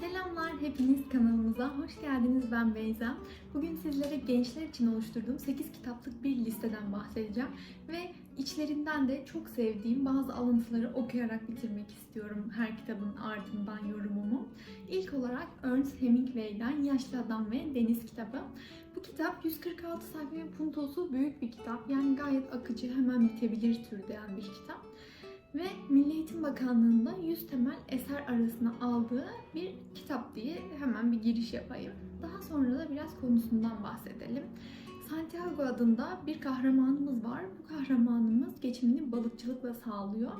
Selamlar hepiniz kanalımıza hoş geldiniz ben Beyza. Bugün sizlere gençler için oluşturduğum 8 kitaplık bir listeden bahsedeceğim ve içlerinden de çok sevdiğim bazı alıntıları okuyarak bitirmek istiyorum her kitabın ardından yorumumu. İlk olarak Ernest Hemingway'den Yaşlı Adam ve Deniz kitabı. Bu kitap 146 sayfa ve puntosu büyük bir kitap. Yani gayet akıcı, hemen bitebilir türden bir kitap ve Milli Eğitim Bakanlığı'nda 100 temel eser arasına aldığı bir kitap diye hemen bir giriş yapayım. Daha sonra da biraz konusundan bahsedelim. Santiago adında bir kahramanımız var. Bu kahramanımız geçimini balıkçılıkla sağlıyor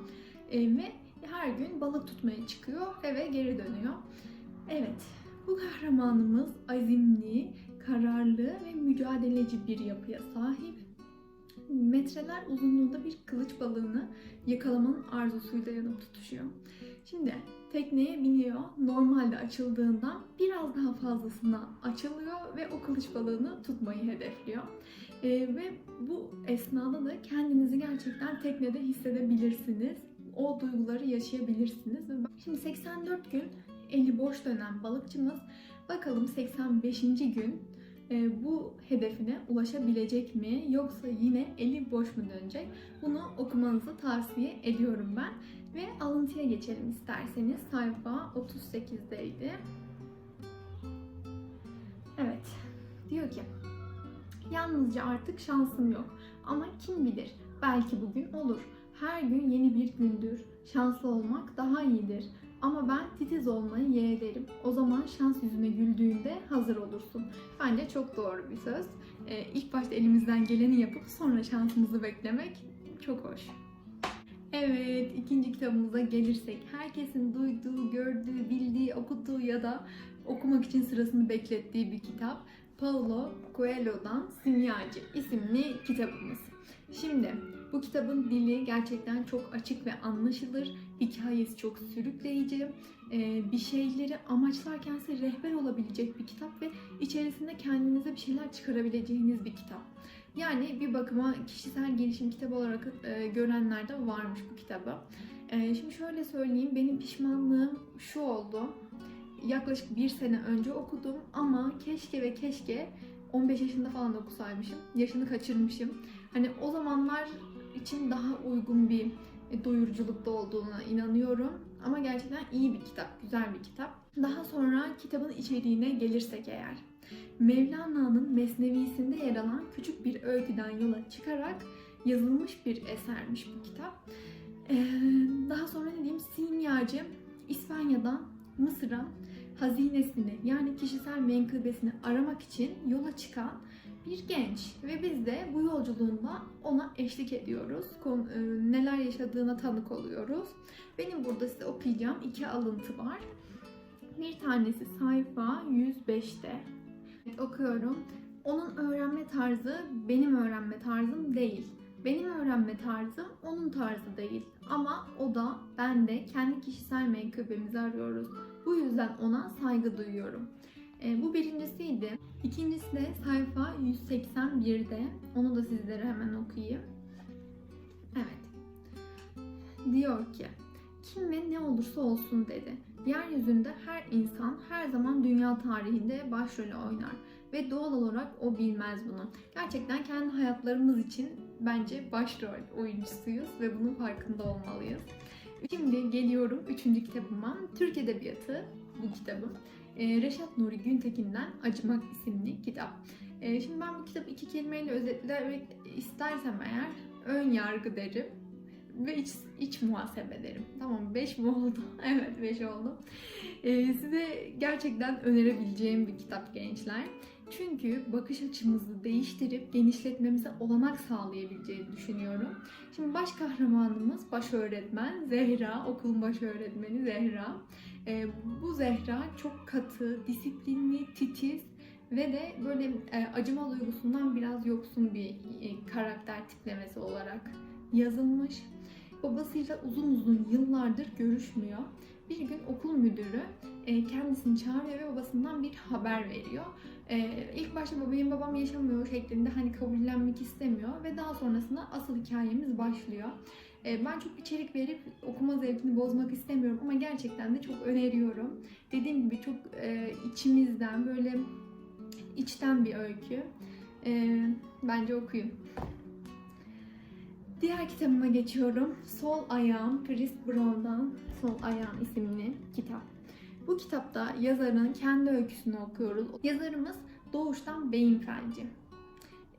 Ee, ve her gün balık tutmaya çıkıyor, eve geri dönüyor. Evet, bu kahramanımız azimli, kararlı ve mücadeleci bir yapıya sahip. Metreler uzunluğunda bir kılıç balığını yakalamanın arzusuyla yanıp tutuşuyor. Şimdi tekneye biniyor. Normalde açıldığından biraz daha fazlasına açılıyor ve o kılıç balığını tutmayı hedefliyor. Ee, ve bu esnada da kendinizi gerçekten teknede hissedebilirsiniz. O duyguları yaşayabilirsiniz. Şimdi 84 gün eli boş dönen balıkçımız bakalım 85. gün e, bu hedefine ulaşabilecek mi yoksa yine eli boş mu dönecek? Bunu okumanızı tavsiye ediyorum ben. Ve alıntıya geçelim isterseniz. Sayfa 38'deydi. Evet. Diyor ki Yalnızca artık şansım yok. Ama kim bilir belki bugün olur. Her gün yeni bir gündür. Şanslı olmak daha iyidir. Ama ben titiz olmayı yeğlerim. O zaman şans yüzüne güldüğünde hazır olursun. Bence çok doğru bir söz. Ee, ilk başta elimizden geleni yapıp sonra şansımızı beklemek çok hoş. Evet, ikinci kitabımıza gelirsek herkesin duyduğu, gördüğü, bildiği, okuduğu ya da okumak için sırasını beklettiği bir kitap. Paulo Coelho'dan Simyacı isimli kitabımız. Şimdi bu kitabın dili gerçekten çok açık ve anlaşılır. Hikayesi çok sürükleyici. Ee, bir şeyleri amaçlarken size rehber olabilecek bir kitap ve içerisinde kendinize bir şeyler çıkarabileceğiniz bir kitap. Yani bir bakıma kişisel gelişim kitabı olarak e, görenler de varmış bu kitabı. E, şimdi şöyle söyleyeyim, benim pişmanlığım şu oldu. Yaklaşık bir sene önce okudum ama keşke ve keşke 15 yaşında falan okusaymışım. Yaşını kaçırmışım. Hani o zamanlar için daha uygun bir e, doyuruculukta olduğuna inanıyorum. Ama gerçekten iyi bir kitap, güzel bir kitap. Daha sonra kitabın içeriğine gelirsek eğer. Mevlana'nın Mesnevisinde yer alan küçük bir öyküden yola çıkarak yazılmış bir esermiş bu kitap. Ee, daha sonra ne diyeyim? Simyacı İspanya'dan Mısır'a hazinesini yani kişisel menkıbesini aramak için yola çıkan bir genç ve biz de bu yolculuğunda ona eşlik ediyoruz. E, neler yaşadığına tanık oluyoruz. Benim burada size okuyacağım iki alıntı var. Bir tanesi sayfa 105'te. Evet, okuyorum. Onun öğrenme tarzı benim öğrenme tarzım değil. Benim öğrenme tarzım onun tarzı değil. Ama o da ben de kendi kişisel menkıbemizi arıyoruz. Bu yüzden ona saygı duyuyorum. E, bu birincisiydi. İkincisi de sayfa 181'de. Onu da sizlere hemen okuyayım. Evet. Diyor ki, kim ve ne olursa olsun dedi. Yeryüzünde her insan her zaman dünya tarihinde başrolü oynar ve doğal olarak o bilmez bunu. Gerçekten kendi hayatlarımız için bence başrol oyuncusuyuz ve bunun farkında olmalıyız. Şimdi geliyorum üçüncü kitabıma. Türk Edebiyatı bu kitabım. Ee, Reşat Nuri Güntekin'den Acımak isimli kitap. Ee, şimdi ben bu kitabı iki kelimeyle özetlemek istersem eğer ön yargı derim ve iç, iç muhasebe derim. Tamam 5 mi oldu? evet 5 oldu. Ee, size gerçekten önerebileceğim bir kitap gençler. Çünkü bakış açımızı değiştirip genişletmemize olanak sağlayabileceğini düşünüyorum. Şimdi baş kahramanımız baş öğretmen Zehra, okulun baş öğretmeni Zehra. Ee, bu Zehra çok katı, disiplinli, titiz ve de böyle e, acıma duygusundan biraz yoksun bir e, karakter tiplemesi olarak yazılmış. Babasıyla uzun uzun yıllardır görüşmüyor. Bir gün okul müdürü e, kendisini çağırıyor ve babasından bir haber veriyor. E, ilk başta benim babam yaşamıyor şeklinde hani kabullenmek istemiyor ve daha sonrasında asıl hikayemiz başlıyor. E, ben çok içerik verip okuma zevkini bozmak istemiyorum ama gerçekten de çok öneriyorum. Dediğim gibi çok e, içimizden böyle içten bir öykü. E, bence okuyun. Diğer kitabıma geçiyorum. Sol Ayağım, Chris Brown'dan Sol Ayağım isimli kitap. Bu kitapta yazarın kendi öyküsünü okuyoruz. Yazarımız doğuştan beyin felci.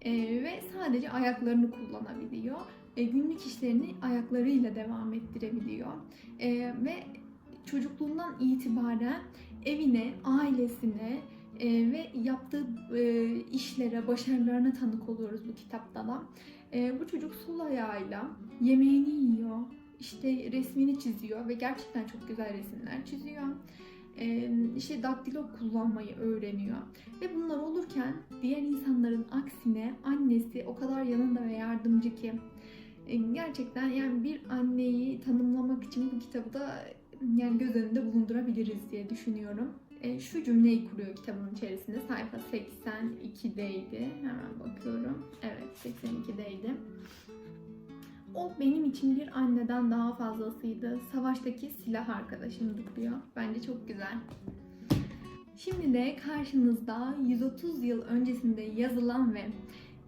Ee, ve sadece ayaklarını kullanabiliyor. Ee, günlük işlerini ayaklarıyla devam ettirebiliyor. Ee, ve çocukluğundan itibaren evine, ailesine e, ve yaptığı e, işlere, başarılarına tanık oluyoruz bu kitapta da. E, bu çocuk sol ayağıyla yemeğini yiyor, işte resmini çiziyor ve gerçekten çok güzel resimler çiziyor. İşte daktilo kullanmayı öğreniyor. Ve bunlar olurken diğer insanların aksine annesi o kadar yanında ve yardımcı ki gerçekten yani bir anneyi tanımlamak için bu kitabı da yani göz önünde bulundurabiliriz diye düşünüyorum. E, şu cümleyi kuruyor kitabın içerisinde. Sayfa 82'deydi. Hemen bakıyorum. Evet 82'deydi. O benim için bir anneden daha fazlasıydı. Savaştaki silah arkadaşımdı diyor. Bence çok güzel. Şimdi de karşınızda 130 yıl öncesinde yazılan ve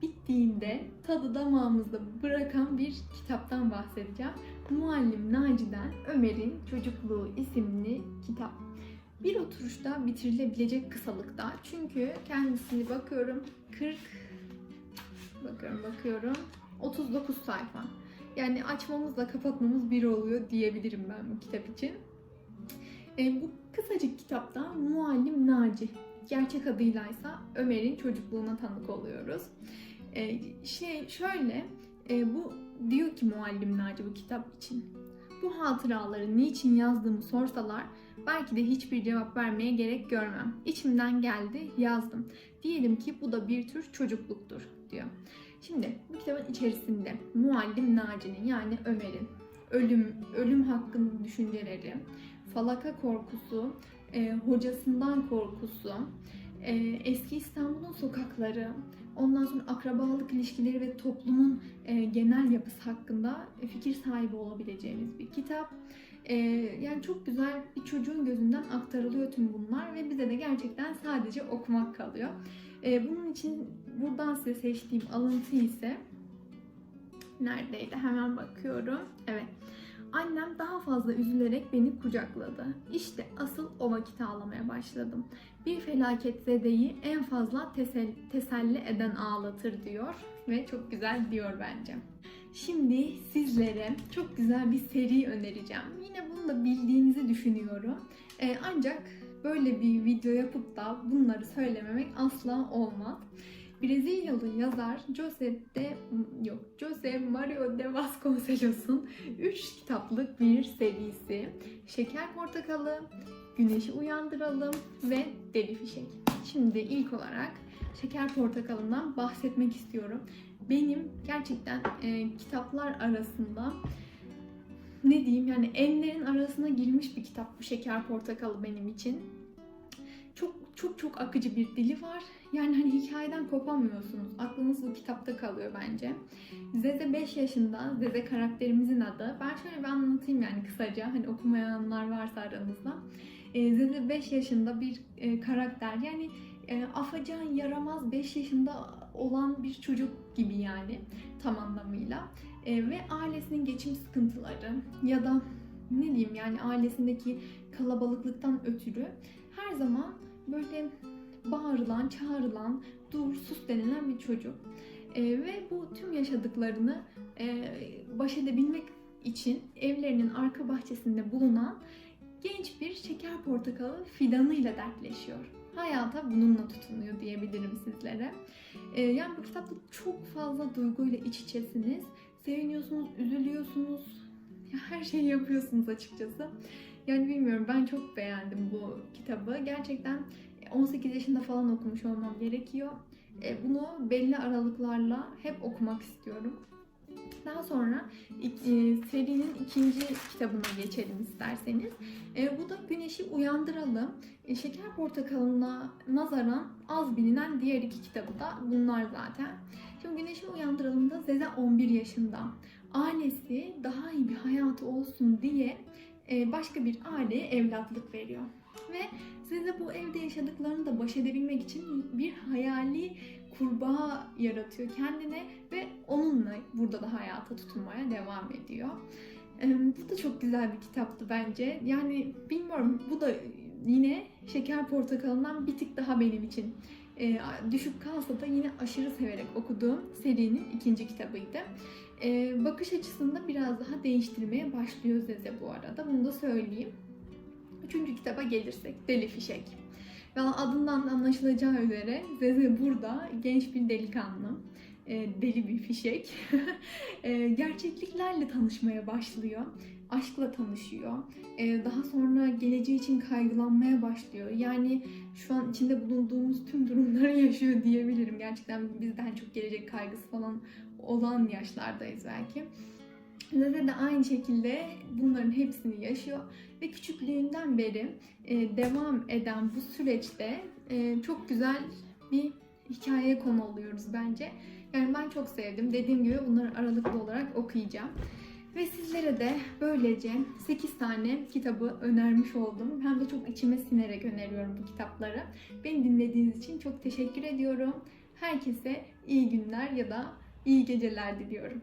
bittiğinde tadı damağımızda bırakan bir kitaptan bahsedeceğim. Muallim Naci'den Ömer'in Çocukluğu isimli kitap. Bir oturuşta bitirilebilecek kısalıkta. Çünkü kendisini bakıyorum 40 bakıyorum bakıyorum 39 sayfa. Yani açmamızla kapatmamız bir oluyor diyebilirim ben bu kitap için. E, bu kısacık kitapta Muallim Naci, gerçek adıylaysa Ömer'in çocukluğuna tanık oluyoruz. E, şey şöyle, e, bu diyor ki Muallim Naci bu kitap için. Bu hatıraları niçin yazdığımı sorsalar belki de hiçbir cevap vermeye gerek görmem. İçimden geldi, yazdım. Diyelim ki bu da bir tür çocukluktur diyor. Şimdi bu kitabın içerisinde Muallim Naci'nin yani Ömer'in ölüm ölüm hakkında düşünceleri, falaka korkusu, e, hocasından korkusu, e, eski İstanbul'un sokakları, ondan sonra akrabalık ilişkileri ve toplumun e, genel yapısı hakkında e, fikir sahibi olabileceğimiz bir kitap. E, yani çok güzel bir çocuğun gözünden aktarılıyor tüm bunlar ve bize de gerçekten sadece okumak kalıyor. E, bunun için buradan size seçtiğim alıntı ise neredeydi? Hemen bakıyorum. Evet. Annem daha fazla üzülerek beni kucakladı. İşte asıl o vakit ağlamaya başladım. Bir felaket zedeyi en fazla tesel- teselli eden ağlatır diyor ve çok güzel diyor bence. Şimdi sizlere çok güzel bir seri önereceğim. Yine bunu da bildiğinizi düşünüyorum. Ee, ancak böyle bir video yapıp da bunları söylememek asla olmaz. Brezilyalı yazar Jose de yok Jose Mario de Vasconcelos'un 3 kitaplık bir serisi. Şeker Portakalı, Güneşi Uyandıralım ve Deli Fişek. Şimdi ilk olarak Şeker Portakalı'ndan bahsetmek istiyorum. Benim gerçekten e, kitaplar arasında ne diyeyim yani enlerin arasına girmiş bir kitap bu Şeker Portakalı benim için. Çok çok çok akıcı bir dili var. Yani hani hikayeden kopamıyorsunuz. Aklınız bu kitapta kalıyor bence. Zeze 5 yaşında. Zeze karakterimizin adı. Ben şöyle bir anlatayım yani kısaca. Hani okumayanlar varsa aranızda. Ee, Zeze 5 yaşında bir e, karakter. Yani e, afacan, yaramaz 5 yaşında olan bir çocuk gibi yani tam anlamıyla. E, ve ailesinin geçim sıkıntıları ya da ne diyeyim yani ailesindeki kalabalıklıktan ötürü her zaman böyle bağırılan, çağrılan, dur, sus denilen bir çocuk. E, ve bu tüm yaşadıklarını e, baş edebilmek için evlerinin arka bahçesinde bulunan genç bir şeker portakalı fidanıyla dertleşiyor. Hayata bununla tutunuyor diyebilirim sizlere. E, yani bu kitapta çok fazla duyguyla iç içesiniz. Seviniyorsunuz, üzülüyorsunuz, her şeyi yapıyorsunuz açıkçası. Yani bilmiyorum ben çok beğendim bu kitabı. Gerçekten 18 yaşında falan okumuş olmam gerekiyor. E, Bunu belli aralıklarla hep okumak istiyorum. Daha sonra e, serinin ikinci kitabına geçelim isterseniz. E, Bu da Güneşi Uyandıralım. E, Şeker Portakalı'na nazaran az bilinen diğer iki kitabı da bunlar zaten. Şimdi Güneşi Uyandıralım'da Zeze 11 yaşında. ailesi daha iyi bir hayatı olsun diye başka bir aileye evlatlık veriyor. Ve size bu evde yaşadıklarını da baş edebilmek için bir hayali kurbağa yaratıyor kendine ve onunla burada da hayata tutunmaya devam ediyor. Bu da çok güzel bir kitaptı bence. Yani bilmiyorum bu da yine Şeker Portakalı'ndan bir tık daha benim için düşük kalsa da yine aşırı severek okuduğum serinin ikinci kitabıydı. E, bakış açısını da biraz daha değiştirmeye başlıyor Zeze bu arada. Bunu da söyleyeyim. Üçüncü kitaba gelirsek Deli Fişek. Ve adından da anlaşılacağı üzere Zeze burada genç bir delikanlı. e, deli bir fişek. E, gerçekliklerle tanışmaya başlıyor. Aşkla tanışıyor. E, daha sonra geleceği için kaygılanmaya başlıyor. Yani şu an içinde bulunduğumuz tüm durumları yaşıyor diyebilirim. Gerçekten bizden çok gelecek kaygısı falan olan yaşlardayız belki. Zeze de aynı şekilde bunların hepsini yaşıyor ve küçüklüğünden beri e, devam eden bu süreçte e, çok güzel bir hikayeye konu oluyoruz bence. Yani ben çok sevdim. Dediğim gibi bunları aralıklı olarak okuyacağım. Ve sizlere de böylece 8 tane kitabı önermiş oldum. Hem de çok içime sinerek öneriyorum bu kitapları. Beni dinlediğiniz için çok teşekkür ediyorum. Herkese iyi günler ya da iyi geceler diliyorum.